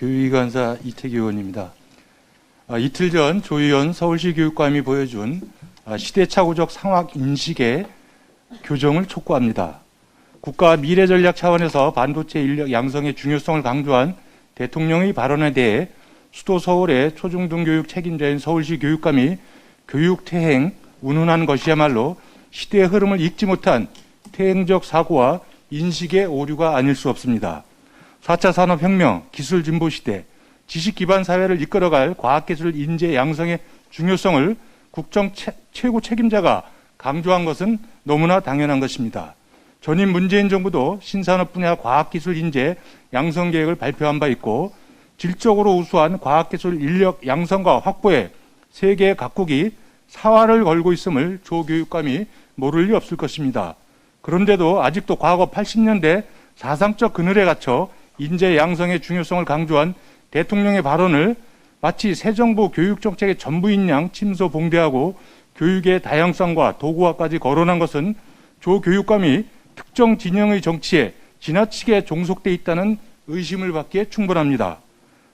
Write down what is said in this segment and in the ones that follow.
교육간사 이태기 의원입니다. 아, 이틀 전 조희연 서울시 교육감이 보여준 아, 시대착오적 상황 인식의 교정을 촉구합니다. 국가 미래 전략 차원에서 반도체 인력 양성의 중요성을 강조한 대통령의 발언에 대해 수도 서울의 초중등 교육 책임자인 서울시 교육감이 교육 퇴행, 운운한 것이야말로 시대의 흐름을 읽지 못한 퇴행적 사고와 인식의 오류가 아닐 수 없습니다. 4차 산업혁명, 기술 진보 시대, 지식 기반 사회를 이끌어갈 과학기술 인재 양성의 중요성을 국정 최, 최고 책임자가 강조한 것은 너무나 당연한 것입니다. 전임 문재인 정부도 신산업 분야 과학기술 인재 양성 계획을 발표한 바 있고 질적으로 우수한 과학기술 인력 양성과 확보에 세계 각국이 사활을 걸고 있음을 조 교육감이 모를 리 없을 것입니다. 그런데도 아직도 과거 80년대 사상적 그늘에 갇혀 인재 양성의 중요성을 강조한 대통령의 발언을 마치 새 정부 교육 정책의 전부인 양 침소 봉대하고 교육의 다양성과 도구화까지 거론한 것은 조 교육감이 특정 진영의 정치에 지나치게 종속돼 있다는 의심을 받기에 충분합니다.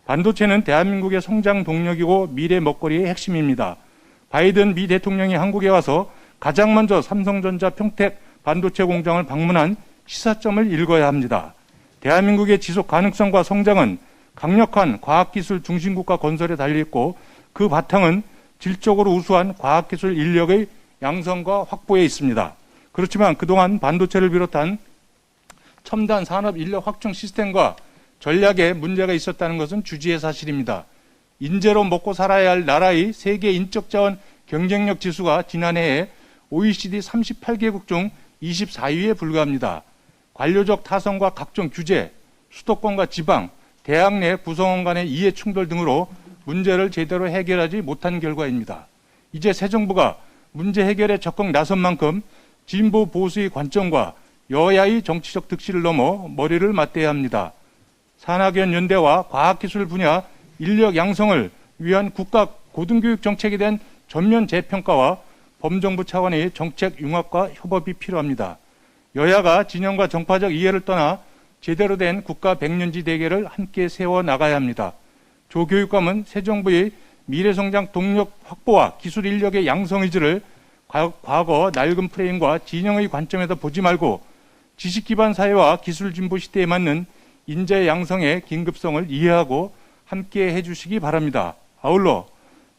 반도체는 대한민국의 성장 동력이고 미래 먹거리의 핵심입니다. 바이든 미 대통령이 한국에 와서 가장 먼저 삼성전자 평택 반도체 공장을 방문한 시사점을 읽어야 합니다. 대한민국의 지속 가능성과 성장은 강력한 과학기술 중심국가 건설에 달려 있고 그 바탕은 질적으로 우수한 과학기술 인력의 양성과 확보에 있습니다. 그렇지만 그동안 반도체를 비롯한 첨단 산업 인력 확충 시스템과 전략에 문제가 있었다는 것은 주지의 사실입니다. 인재로 먹고 살아야 할 나라의 세계 인적 자원 경쟁력 지수가 지난해에 OECD 38개국 중 24위에 불과합니다. 관료적 타성과 각종 규제, 수도권과 지방, 대학 내 구성원 간의 이해 충돌 등으로 문제를 제대로 해결하지 못한 결과입니다. 이제 새 정부가 문제 해결에 적극 나선 만큼 진보 보수의 관점과 여야의 정치적 득실을 넘어 머리를 맞대야 합니다. 산학연 연대와 과학기술 분야 인력 양성을 위한 국가 고등교육 정책에 대한 전면 재평가와 범정부 차원의 정책 융합과 협업이 필요합니다. 여야가 진영과 정파적 이해를 떠나 제대로 된 국가 백년지 대계를 함께 세워 나가야 합니다. 조 교육감은 새 정부의 미래성장 동력 확보와 기술 인력의 양성 의지를 과거 낡은 프레임과 진영의 관점에서 보지 말고 지식 기반 사회와 기술 진보 시대에 맞는 인재 양성의 긴급성을 이해하고 함께 해주시기 바랍니다. 아울러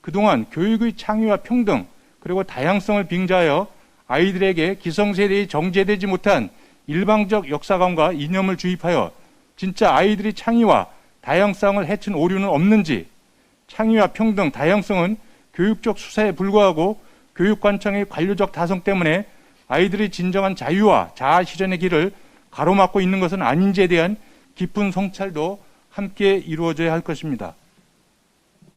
그동안 교육의 창의와 평등 그리고 다양성을 빙자하여 아이들에게 기성세대의 정제되지 못한 일방적 역사관과 이념을 주입하여 진짜 아이들이 창의와 다양성을 해친 오류는 없는지 창의와 평등, 다양성은 교육적 수사에 불과하고 교육관청의 관료적 다성 때문에 아이들의 진정한 자유와 자아 실현의 길을 가로막고 있는 것은 아닌지에 대한 깊은 성찰도 함께 이루어져야 할 것입니다.